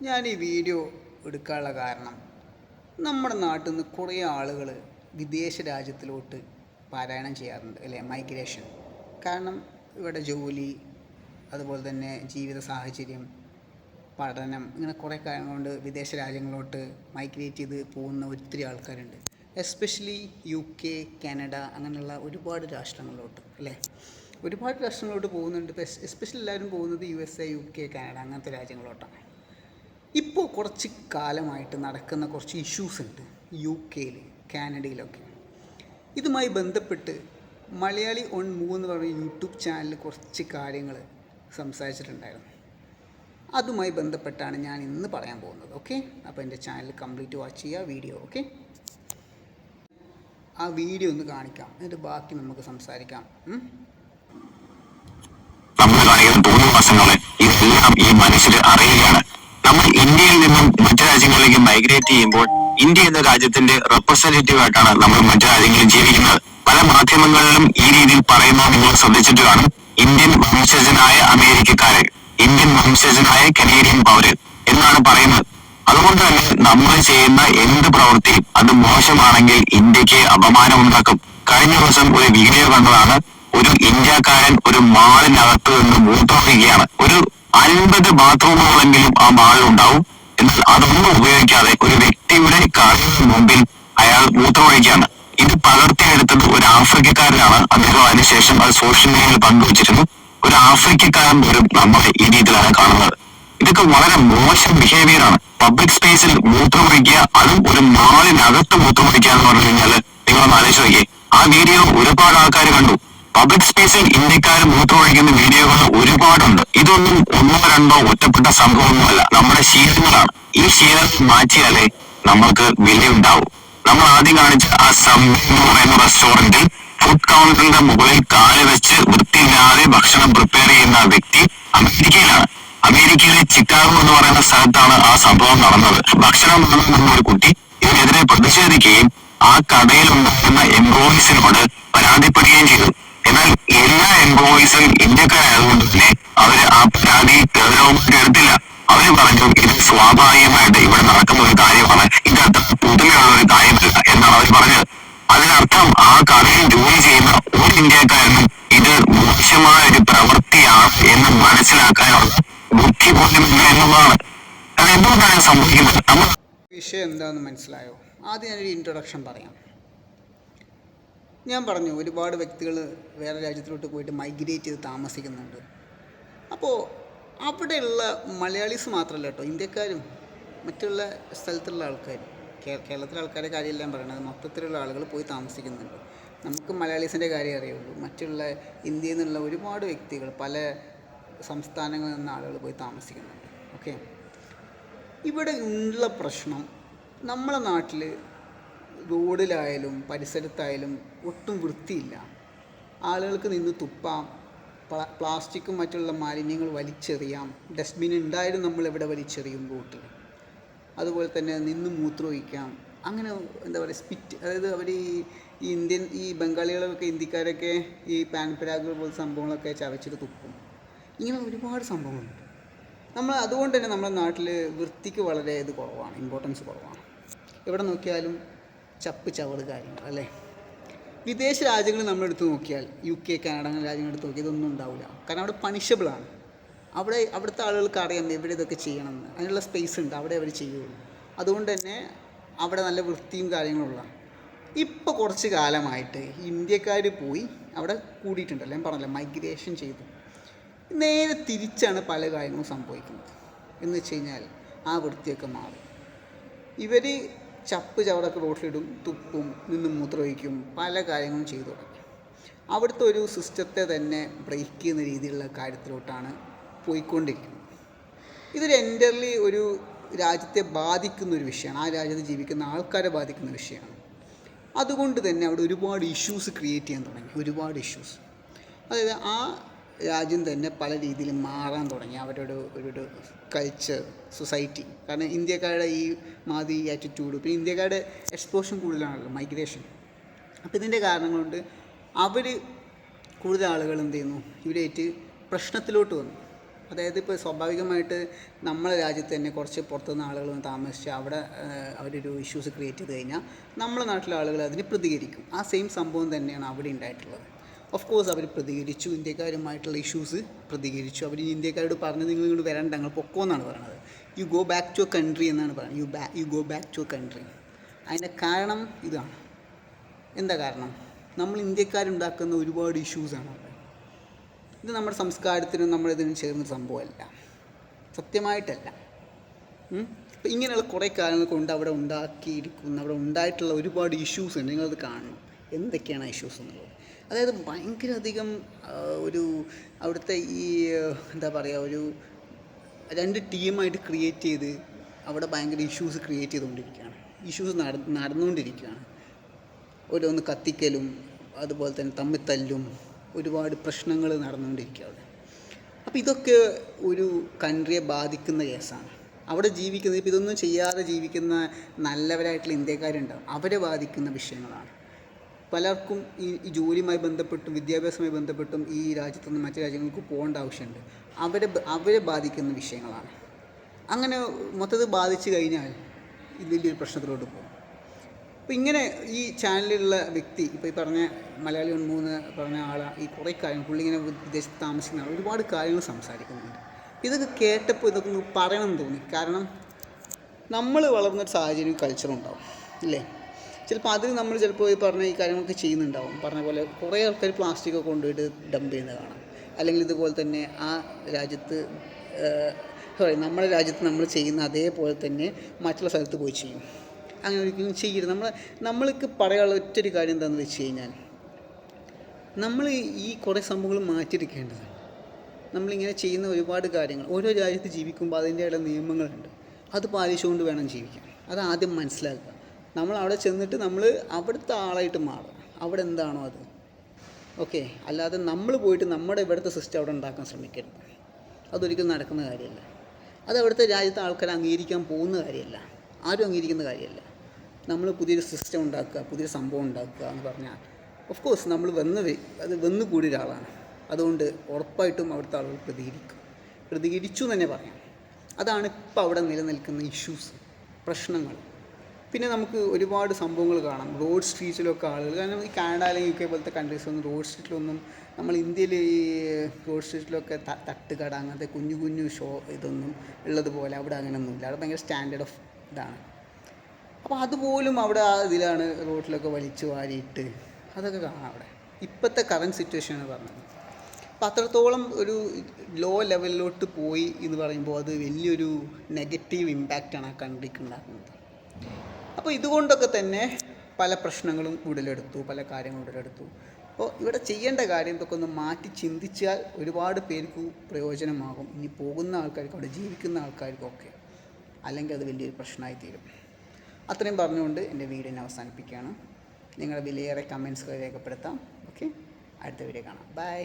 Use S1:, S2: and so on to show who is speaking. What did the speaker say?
S1: ഞാൻ ഈ വീഡിയോ എടുക്കാനുള്ള കാരണം നമ്മുടെ നാട്ടിൽ നിന്ന് കുറേ ആളുകൾ വിദേശ രാജ്യത്തിലോട്ട് പാരായണം ചെയ്യാറുണ്ട് അല്ലേ? മൈഗ്രേഷൻ കാരണം ഇവിടെ ജോലി അതുപോലെ തന്നെ ജീവിത സാഹചര്യം പഠനം ഇങ്ങനെ കുറേ കാര്യങ്ങൾ കൊണ്ട് വിദേശ രാജ്യങ്ങളിലോട്ട് മൈഗ്രേറ്റ് ചെയ്ത് പോകുന്ന ഒത്തിരി ആൾക്കാരുണ്ട്. എസ്പെഷ്യലി യു കെ കാനഡ അങ്ങനെയുള്ള ഒരുപാട് രാഷ്ട്രങ്ങളിലോട്ട് അല്ലേ? ഒരുപാട് രാഷ്ട്രങ്ങളിലോട്ട് പോകുന്നുണ്ട്. എസ്പെഷ്യലി എല്ലാവരും പോകുന്നത് U S A U K Canada അങ്ങനത്തെ രാജ്യങ്ങളിലോട്ടാണ് ഇപ്പോൾ കുറച്ച് കാലമായിട്ട് നടക്കുന്ന കുറച്ച് ഇഷ്യൂസ് ഉണ്ട്. യു കെയിൽ കാനഡയിലൊക്കെ. ഇതുമായി ബന്ധപ്പെട്ട് മലയാളി ഓൺ മൂവ് എന്ന് പറയുന്ന യൂട്യൂബ് ചാനലിൽ കുറച്ച് കാര്യങ്ങൾ സംസാരിച്ചിട്ടുണ്ടായിരുന്നു. അതുമായി ബന്ധപ്പെട്ടാണ് ഞാൻ ഇന്ന് പറയാൻ പോകുന്നത് ഓക്കെ അപ്പോൾ എന്റെ ചാനൽ കംപ്ലീറ്റ് വാച്ച് ചെയ്യുക വീഡിയോ ഓക്കെ ആ വീഡിയോ ഒന്ന് കാണിക്കാം എന്നിട്ട് ബാക്കി നമുക്ക് സംസാരിക്കാം?
S2: നമ്മൾ കാണിക്കുന്ന തോന്നിവാസങ്ങൾ ഇതെല്ലാം ഈ മനുഷ്യർ അറിയുകയാണ്. ഇന്ത്യയിൽ നിന്നും മറ്റു രാജ്യങ്ങളിലേക്ക് മൈഗ്രേറ്റ് ചെയ്യുമ്പോൾ ഇന്ത്യ എന്ന രാജ്യത്തിന്റെ റെപ്രസെന്റേറ്റീവ് ആയിട്ടാണ് നമ്മൾ മറ്റു രാജ്യങ്ങളിൽ ജീവിക്കുന്നത്. പല മാധ്യമങ്ങളിലും ഈ രീതിയിൽ പറയുന്നത് നിങ്ങൾ ശ്രദ്ധിച്ചിട്ട് കാണും. ഇന്ത്യൻ വംശജനായ അമേരിക്കക്കാരൻ ഇന്ത്യൻ വംശജനായ കനേഡിയൻ പൗരൻ എന്നാണ് പറയുന്നത്. അതുകൊണ്ട് തന്നെ നമ്മൾ ചെയ്യുന്ന എന്ത് പ്രവൃത്തിയും അത് മോശമാണെങ്കിൽ ഇന്ത്യയ്ക്ക് അപമാനം ഉണ്ടാക്കും കഴിഞ്ഞ ദിവസം ഒരു വീഡിയോ കണ്ടതാണ്. ഒരു ഇന്ത്യക്കാരൻ ഒരു മാളിനകത്ത് നിന്ന് മൂത്രമൊഴിക്കുകയാണ്. ഒരു അൻപത് ബാത്റൂമുകളെങ്കിലും ആ മാളിൽ ഉണ്ടാവും. എന്നാൽ അതൊന്നും ഉപയോഗിക്കാതെ ഒരു വ്യക്തിയുടെ കാറിന് മുമ്പിൽ അയാൾ മൂത്രമൊഴിക്കുകയാണ്. ഇത് പകർത്തിയെടുത്തത് ഒരു ആഫ്രിക്കക്കാരനാണ്. അദ്ദേഹം അതിനുശേഷം അത് സോഷ്യൽ മീഡിയയിൽ പങ്കുവച്ചിരുന്നു. ഒരു ആഫ്രിക്കക്കാരൻ പോലും നമ്മളെ ഈ രീതിയിലാണ് കാണുന്നത്. ഇതൊക്കെ വളരെ മോശം ബിഹേവിയർ ആണ്. പബ്ലിക് സ്പേസിൽ മൂത്രമൊഴിക്കുക അതും ഒരു മാളിനകത്ത് മൂത്രമൊഴിക്കുക എന്ന് പറഞ്ഞു കഴിഞ്ഞാൽ നിങ്ങളൊന്ന് ആലോചിച്ച് നോക്കിയേ. ആ വീഡിയോ ഒരുപാട് ആൾക്കാർ കണ്ടു. പബ്ലിക് സ്പേസിൽ ഇന്ത്യക്കാർ മൂത്രമൊഴിക്കുന്ന വീഡിയോകൾ ഒരുപാടുണ്ട്. ഇതൊന്നും ഒന്നോ രണ്ടോ ഒറ്റപ്പെട്ട സംഭവമൊന്നുമല്ല നമ്മുടെ ശീലങ്ങളാണ്. ഈ ശീലങ്ങൾ മാറ്റിയാലേ നമ്മൾക്ക് വിലയുണ്ടാവും. നമ്മൾ ആദ്യം കാണിച്ച ആ സംഭവം എന്ന് റെസ്റ്റോറന്റിൽ ഫുഡ് കൗണ്ടറിന്റെ മുകളിൽ കാൽ വെച്ച് വൃത്തിയില്ലാതെ ഭക്ഷണം പ്രിപ്പയർ ചെയ്യുന്ന വ്യക്തി അമേരിക്കയിലാണ്. അമേരിക്കയിലെ ചിക്കാഗോ എന്ന് പറയുന്ന സ്ഥലത്താണ് ആ സംഭവം നടന്നത്. ഭക്ഷണം നടന്ന ഒരു കുട്ടി ഇതിനെതിരെ പ്രതിഷേധിക്കുകയും ആ കടയിൽ ഉണ്ടാക്കുന്ന എംപ്ലോയീസിനോട് പരാതിപ്പെടുകയും ചെയ്തു. എംപ്ലോയീസും ഇന്ത്യക്കാരായതുകൊണ്ട് തന്നെ അവർ ആ പരാതി ഗൗരവമായിട്ട് എടുത്തില്ല. അവർ പറഞ്ഞു ഇത് സ്വാഭാവികമായിട്ട് ഇവിടെ നടക്കുന്ന ഒരു കാര്യമാണ്. ഇത് അത്ര പുതുമയുള്ള ഒരു കാര്യമല്ല എന്നാണ് അവർ പറഞ്ഞത്. അതിനർത്ഥം ആ കടയിൽ ജോലി ചെയ്യുന്ന ഒരു ഇന്ത്യക്കാരനും ഇത് മോശമായ ഒരു പ്രവൃത്തിയാണ് എന്ന് മനസ്സിലാക്കാനുള്ള ബുദ്ധി എന്നുള്ളതാണ്. അത് എന്തുകൊണ്ടാണ് സംഭവിക്കുന്നത്
S1: വിഷയം എന്താണെന്ന് മനസ്സിലായോ? ആദ്യം ഞാനൊരു ഇൻട്രൊഡക്ഷൻ പറയാം. ഞാൻ പറഞ്ഞു ഒരുപാട് വ്യക്തികൾ വേറെ രാജ്യത്തിലോട്ട് പോയിട്ട് മൈഗ്രേറ്റ് ചെയ്ത് താമസിക്കുന്നുണ്ട്. അപ്പോൾ അവിടെയുള്ള മലയാളീസ് മാത്രമല്ല കേട്ടോ ഇന്ത്യക്കാരും മറ്റുള്ള സ്ഥലത്തുള്ള ആൾക്കാർ കേരളത്തിലെ ആൾക്കാരെ കാര്യമല്ല ഞാൻ പറയണത് മൊത്തത്തിലുള്ള ആളുകൾ പോയി താമസിക്കുന്നുണ്ട്. നമുക്ക് മലയാളീസിന്റെ കാര്യം അറിയുള്ളൂ മറ്റുള്ള ഇന്ത്യയിൽ നിന്നുള്ള ഒരുപാട് വ്യക്തികൾ പല സംസ്ഥാനങ്ങളിൽ നിന്ന് ആളുകൾ പോയി താമസിക്കുന്നുണ്ട് ഓക്കെ ഇവിടെ ഉള്ള പ്രശ്നം നമ്മളെ നാട്ടിൽ റോഡിലായാലും പരിസരത്തായാലും ഒട്ടും വൃത്തിയില്ല. ആളുകൾക്ക് നിന്ന് തുപ്പാം പ്ലാ- പ്ലാസ്റ്റിക്കും മറ്റുള്ള മാലിന്യങ്ങൾ വലിച്ചെറിയാം. ഡസ്റ്റ്ബിൻ ഉണ്ടായാലും നമ്മൾ എവിടെ വലിച്ചെറിയും റോട്ടിൽ അതുപോലെ തന്നെ നിന്ന് മൂത്രമൊഴിക്കാം അങ്ങനെ എന്താ പറയുക സ്പിറ്റ് അതായത് അവർ ഈ ഇന്ത്യൻ ഈ ബംഗാളികളൊക്കെ ഇന്ത്യക്കാരൊക്കെ ഈ പാൻ പാൻപരാഗ് പോലത്തെ സംഭവങ്ങളൊക്കെ ചവച്ചിട്ട് തുപ്പും. ഇങ്ങനെ ഒരുപാട് സംഭവങ്ങളുണ്ട്. നമ്മൾ അതുകൊണ്ട് തന്നെ നമ്മുടെ നാട്ടിൽ വൃത്തിക്ക് വളരെ ഇത് കുറവാണ് ഇമ്പോർട്ടൻസ് കുറവാണ്. എവിടെ നോക്കിയാലും ചപ്പ് ചവറ് കാര്യങ്ങൾ അല്ലേ? വിദേശ രാജ്യങ്ങൾ നമ്മൾ എടുത്തു നോക്കിയാൽ യു കെ കാനഡ അങ്ങനെ രാജ്യങ്ങൾ എടുത്ത് നോക്കിയാൽ ഇതൊന്നും ഉണ്ടാവില്ല. കാരണം അവിടെ പണിഷബിളാണ് അവിടെ അവിടുത്തെ ആളുകൾക്ക് അറിയാം എവിടെ ഇതൊക്കെ ചെയ്യണമെന്ന്. അതിനുള്ള സ്പേസ് ഉണ്ട് അവിടെ അവർ ചെയ്യുള്ളൂ. അതുകൊണ്ട് തന്നെ അവിടെ നല്ല വൃത്തിയും കാര്യങ്ങളുള്ള ഇപ്പോൾ കുറച്ച് കാലമായിട്ട് ഇന്ത്യക്കാർ പോയി അവിടെ കൂടിയിട്ടുണ്ടല്ലോ ഞാൻ പറഞ്ഞല്ലോ മൈഗ്രേഷൻ ചെയ്തു. നേരെ തിരിച്ചാണ് പല കാര്യങ്ങളും സംഭവിക്കുന്നത്. എന്ന് വെച്ച് കഴിഞ്ഞാൽ ആ വൃത്തിയൊക്കെ മാറും. ഇവർ ചപ്പ് ചവറൊക്കെ റോട്ടിലിടും തുപ്പും നിന്ന് മൂത്രമൊഴിക്കും പല കാര്യങ്ങളും ചെയ്തു തുടങ്ങി. അവിടുത്തെ ഒരു സിസ്റ്റത്തെ തന്നെ ബ്രേക്ക് ചെയ്യുന്ന രീതിയിലുള്ള കാര്യത്തിലോട്ടാണ് പോയിക്കൊണ്ടിരിക്കുന്നത്. ഇതൊരു എന്റർലി ഒരു രാജ്യത്തെ ബാധിക്കുന്ന ഒരു വിഷയമാണ്. ആ രാജ്യത്ത് ജീവിക്കുന്ന ആൾക്കാരെ ബാധിക്കുന്ന വിഷയമാണ്. അതുകൊണ്ട് തന്നെ അവിടെ ഒരുപാട് ഇഷ്യൂസ് ക്രിയേറ്റ് ചെയ്യാൻ തുടങ്ങി. ഒരുപാട് ഇഷ്യൂസ് അതായത് ആ രാജ്യം തന്നെ പല രീതിയിൽ മാറാൻ തുടങ്ങി. അവരുടെ ഒരു ഒരു കൾച്ചർ സൊസൈറ്റി കാരണം ഇന്ത്യക്കാരുടെ ഈ മാതിരി ആറ്റിറ്റ്യൂഡ് പിന്നെ ഇന്ത്യക്കാരുടെ എക്സ്പോഷൻ കൂടുതലാണല്ലോ മൈഗ്രേഷൻ അപ്പോൾ ഇതിന്റെ കാരണം കൊണ്ട് അവർ കൂടുതൽ ആളുകൾ എന്ത് ചെയ്യുന്നു? ഇവരായിട്ട് പ്രശ്നത്തിലോട്ട് വന്നു. അതായത് ഇപ്പോൾ സ്വാഭാവികമായിട്ട് നമ്മളെ രാജ്യത്ത് തന്നെ കുറച്ച് പുറത്തുനിന്ന് ആളുകൾ വന്ന് താമസിച്ച് അവിടെ അവരൊരു ഇഷ്യൂസ് ക്രിയേറ്റ് ചെയ്ത് കഴിഞ്ഞാൽ നമ്മളെ നാട്ടിലെ ആളുകൾ അതിന് പ്രതികരിക്കും. ആ സെയിം സംഭവം തന്നെയാണ് അവിടെ ഉണ്ടായിട്ടുള്ളത്. ഓഫ് കോഴ്സ് അവർ പ്രതികരിച്ചു. ഇന്ത്യക്കാരുമായിട്ടുള്ള ഇഷ്യൂസ് പ്രതികരിച്ചു. അവർ ഇന്ത്യക്കാരോട് പറഞ്ഞു നിങ്ങൾ ഇങ്ങോട്ട് വരാൻ ഞങ്ങൾ പൊക്കോ എന്നാണ് പറയുന്നത് you go back to a country എന്നാണ് പറയുന്നത് യു ബാ you go back to a country അതിന്റെ കാരണം ഇതാണ്. എന്താ കാരണം? നമ്മൾ ഇന്ത്യക്കാരുണ്ടാക്കുന്ന ഒരുപാട് ഇഷ്യൂസാണ് അവിടെ. ഇത് നമ്മുടെ സംസ്കാരത്തിനും നമ്മുടെ ഇതിനും ചേർന്ന സംഭവമല്ല. സത്യമായിട്ടല്ല. അപ്പം ഇങ്ങനെയുള്ള കുറേ കാര്യങ്ങൾ കൊണ്ട് അവിടെ ഉണ്ടാക്കിയിരിക്കുന്ന അവിടെ ഉണ്ടായിട്ടുള്ള ഒരുപാട് ഇഷ്യൂസ് ഉണ്ട് നിങ്ങളത് കാണണം. എന്തൊക്കെയാണ് ഇഷ്യൂസ് എന്നുള്ളത്? അതായത് ഭയങ്കര അധികം ഒരു അവിടുത്തെ ഈ എന്താ പറയുക ഒരു രണ്ട് ടീമായിട്ട് ക്രിയേറ്റ് ചെയ്ത് അവിടെ ഭയങ്കര ഇഷ്യൂസ് ക്രിയേറ്റ് ചെയ്തുകൊണ്ടിരിക്കുകയാണ്. ഇഷ്യൂസ് നട നടന്നുകൊണ്ടിരിക്കുകയാണ്. ഓരോന്ന് കത്തിക്കലും അതുപോലെ തന്നെ തമ്മിൽ തല്ലും ഒരുപാട് പ്രശ്നങ്ങൾ നടന്നുകൊണ്ടിരിക്കുക അവിടെ. അപ്പോൾ ഇതൊക്കെ ഒരു കൺട്രിയെ ബാധിക്കുന്ന കേസാണ് അവിടെ ജീവിക്കുന്നത് ഇപ്പോൾ ഇതൊന്നും ചെയ്യാതെ ജീവിക്കുന്ന നല്ലവരായിട്ടുള്ള ഇന്ത്യക്കാരുണ്ടാവും. അവരെ ബാധിക്കുന്ന വിഷയങ്ങളാണ്. പലർക്കും ഈ ജോലിയുമായി ബന്ധപ്പെട്ടും വിദ്യാഭ്യാസവുമായി ബന്ധപ്പെട്ടും ഈ രാജ്യത്തു നിന്ന് മറ്റു രാജ്യങ്ങൾക്ക് പോകേണ്ട ആവശ്യമുണ്ട്. അവരെ അവരെ ബാധിക്കുന്ന വിഷയങ്ങളാണ്. അങ്ങനെ മൊത്തത്തിൽ ബാധിച്ചു കഴിഞ്ഞാൽ ഇത് വലിയൊരു പ്രശ്നത്തിലോട്ട് പോകും. അപ്പോൾ ഇങ്ങനെ ഈ ചാനലിലുള്ള വ്യക്തി ഇപ്പോൾ ഈ പറഞ്ഞ മലയാളി മൂന്ന് പറഞ്ഞ ആൾ ഈ കുറേ കാര്യങ്ങൾ പുള്ളി ഇങ്ങനെ വിദേശത്ത് താമസിക്കുന്ന ആൾ ഒരുപാട് കാര്യങ്ങൾ സംസാരിക്കുന്നുണ്ട്. ഇതൊക്കെ കേട്ടപ്പോൾ ഇതൊക്കെ പറയണമെന്ന് പറയണം തോന്നി. കാരണം നമ്മൾ വളർന്നൊരു സാഹചര്യം കൾച്ചറും ഉണ്ടാവും ഇല്ലേ? ചിലപ്പോൾ അത് നമ്മൾ ചിലപ്പോൾ ഈ പറഞ്ഞ ഈ കാര്യങ്ങളൊക്കെ ചെയ്യുന്നുണ്ടാവും. പറഞ്ഞ പോലെ കുറേ ആൾക്കാർ പ്ലാസ്റ്റിക് ഒക്കെ കൊണ്ടുപോയിട്ട് ഡംപ് ചെയ്യുന്നത് കാണാം. അല്ലെങ്കിൽ ഇതുപോലെ തന്നെ ആ രാജ്യത്ത് സോറി നമ്മുടെ രാജ്യത്ത് നമ്മൾ ചെയ്യുന്ന അതേപോലെ തന്നെ മറ്റുള്ള സ്ഥലത്ത് പോയി ചെയ്യും. അങ്ങനെ ഒരിക്കലും ചെയ്യരുത്. നമ്മൾ നമ്മൾക്ക് പറയാനുള്ള ഒറ്റൊരു കാര്യം എന്താണെന്ന് വെച്ച് കഴിഞ്ഞാൽ നമ്മൾ ഈ കുറേ സംഭവങ്ങൾ മാറ്റിയിരിക്കേണ്ടതാണ് നമ്മളിങ്ങനെ ചെയ്യുന്ന ഒരുപാട് കാര്യങ്ങൾ ഓരോ രാജ്യത്ത് ജീവിക്കുമ്പോൾ അതിന്റെതായ നിയമങ്ങളുണ്ട്. അത് പാലിച്ചുകൊണ്ട് വേണം ജീവിക്കാൻ. അത് ആദ്യം മനസ്സിലാക്കുക. നമ്മൾ അവിടെ ചെന്നിട്ട് നമ്മൾ അവിടുത്തെ ആളായിട്ട് മാറും അവിടെ എന്താണോ അത്. ഓക്കെ? അല്ലാതെ നമ്മൾ പോയിട്ട് നമ്മുടെ ഇവിടുത്തെ സിസ്റ്റം അവിടെ ഉണ്ടാക്കാൻ ശ്രമിക്കരുത്. അതൊരിക്കലും നടക്കുന്ന കാര്യമല്ല. അത് അവിടുത്തെ രാജ്യത്തെ ആൾക്കാർ അംഗീകരിക്കാൻ പോകുന്ന കാര്യമല്ല. ആരും അംഗീകരിക്കുന്ന കാര്യമല്ല. നമ്മൾ പുതിയൊരു സിസ്റ്റം ഉണ്ടാക്കുക പുതിയൊരു സംഭവം ഉണ്ടാക്കുക എന്ന് പറഞ്ഞാൽ ഓഫ് കോഴ്സ് നമ്മൾ വന്ന് അത് വന്ന് കൂടിയ ഒരാളാണ്. അതുകൊണ്ട് ഉറപ്പായിട്ടും അവിടുത്തെ ആളുകൾ പ്രതികരിക്കും. പ്രതികരിച്ചു എന്ന് തന്നെ പറയാം. അതാണ് ഇപ്പോൾ അവിടെ നിലനിൽക്കുന്ന ഇഷ്യൂസ് പ്രശ്നങ്ങൾ. പിന്നെ നമുക്ക് ഒരുപാട് സംഭവങ്ങൾ കാണാം. റോഡ് സ്ട്രീറ്റിലൊക്കെ ആളുകൾ കാരണം ഈ കാനഡ അല്ലെങ്കിൽ യു കെ പോലത്തെ കൺട്രീസൊന്നും റോഡ് സ്ട്രീറ്റിലൊന്നും നമ്മൾ ഇന്ത്യയിൽ ഈ റോഡ് സ്ട്രീറ്റിലൊക്കെ തട്ടുകട അങ്ങനത്തെ കുഞ്ഞു കുഞ്ഞു ഷോ ഇതൊന്നും ഉള്ളതുപോലെ അവിടെ അങ്ങനെയൊന്നുമില്ല അവിടെ ഭയങ്കര സ്റ്റാൻഡേർഡ് ഓഫ് ഇതാണ്. അപ്പോൾ അതുപോലും അവിടെ ആ ഇതിലാണ് റോഡിലൊക്കെ വലിച്ചു വാരിയിട്ട് അതൊക്കെ കാണാം അവിടെ. ഇപ്പോഴത്തെ കറണ്ട് സിറ്റുവേഷനാണ് പറഞ്ഞത് അപ്പം അത്രത്തോളം ഒരു ലോ ലെവലിലോട്ട് പോയി എന്ന് പറയുമ്പോൾ അത് വലിയൊരു നെഗറ്റീവ് ഇമ്പാക്റ്റാണ് ആ കൺട്രിക്ക് ഉണ്ടാക്കുന്നത്. അപ്പോൾ ഇതുകൊണ്ടൊക്കെ തന്നെ പല പ്രശ്നങ്ങളും ഉടലെടുത്തു പല കാര്യങ്ങളും ഉടലെടുത്തു. അപ്പോൾ ഇവിടെ ചെയ്യേണ്ട കാര്യം ഇതൊക്കെ ഒന്ന് മാറ്റി ചിന്തിച്ചാൽ ഒരുപാട് പേർക്ക് പ്രയോജനമാകും. ഇനി പോകുന്ന ആൾക്കാർക്കും അവിടെ ജീവിക്കുന്ന ആൾക്കാർക്കും ഒക്കെ അല്ലെങ്കിൽ അത് വലിയൊരു പ്രശ്നമായി തീരും. അത്രയും പറഞ്ഞുകൊണ്ട് എന്റെ ഞാൻ അവസാനിപ്പിക്കുകയാണ്. നിങ്ങളുടെ വിലയേറെ കമൻസുകൾ രേഖപ്പെടുത്താം. ഓക്കെ അടുത്ത വീഡിയോ കാണാം. ബൈ